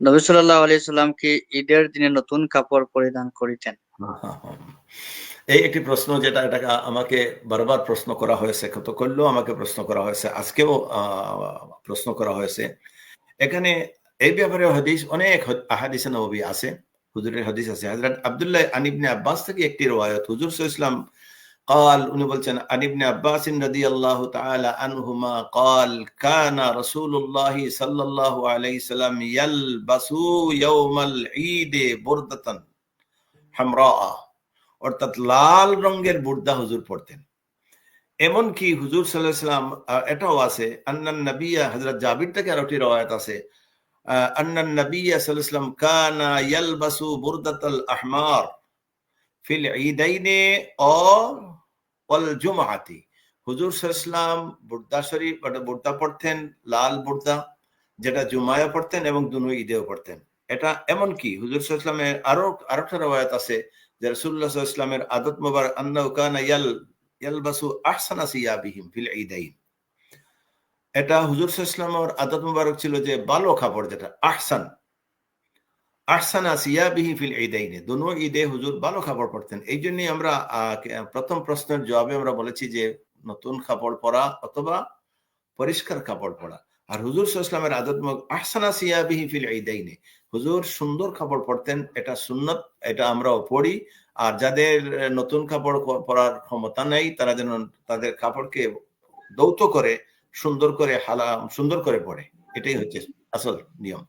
নবী সাল্লাল্লাহু আলাইহি সাল্লাম কি ঈদের দিনে নতুন কাপড় পরিধান করিতেন? এই একটি প্রশ্ন যেটা এটাকে আমাকে বারবার প্রশ্ন করা হয়েছে কত করলেও আমাকে প্রশ্ন করা হয়েছে, আজকেও প্রশ্ন করা হয়েছে। এখানে এই ব্যাপারে হাদিস, অনেক আহাদিসে নবী আছে, হুজুরের হাদিস আছে। হযরত আব্দুল্লাহ আনিবনে আব্বাস থেকে একটি রওয়ায়াত, হুজুর সাল্লাল্লাহু قال উনি বলছেন عن ابن عباس رضي الله تعالى عنهما قال كان رسول الله صلى الله عليه وسلم يلبس يوم العيد بردة حمراء অর্থাৎ লাল রঙের বুর্দা হুজুর পড়তেন এমনকি হুজুর সাল্লাহ সাল্লাম এটাও আছে আন্নান নবিয়া হজরত জাবির থেকে আরো একটি রওয়ায়াত আছে আন্নান নবিয়া সাল্লাহ সাল্লাম কানা ইয়ালবাসু বুরদাতাল আহমার ফিল ঈদাইনে জুমআতি। হুজুর সাল্লাম বুর্দা শরীফ বুর্দা পড়তেন, লাল বুর্দা, যেটা জুমায়া পড়তেন এবং দুনো ঈদেও পড়তেন। এটা এমন কি? হুজুর সাল্লামের আরও, আরেকটা রওয়ায়াত আছে যে রাসূলুল্লাহ ওয়াসাল্লামের আদত মুবারক আন্নাহু কানা ইয়াল, ইয়ালবাসু আহসানা সিয়াবিহিম ফিল ঈদাইন। এটা হুজুর সাল্লাল্লাহু আদত মুবারক ছিল যে ভালো কাপড় যেটা, আহসান। আহসানা সিয়াবিহি ফিল ঈদাইনে। দুনো ঈদে হুজুর ভালো কাপড় পরতেন এই জন্যই আমরা প্রথম প্রশ্নের জবাবে আমরা বলেছি যে, নতুন কাপড় পরা অথবা পরিষ্কার কাপড় পরা আর হুজুর সাল্লামের আদত আহসানা সিয়াবিহি ফিল ঈদাইনে। হুজুর সুন্দর কাপড় পরতেন এটা সুন্নত, এটা আমরাও পড়ি। আর যাদের নতুন কাপড় পরার ক্ষমতা নেই, তারা যেন তাদের কাপড়কে দৌত করে, সুন্দর করে হালা সুন্দর করে পড়ে। এটাই হচ্ছে আসল নিয়ম।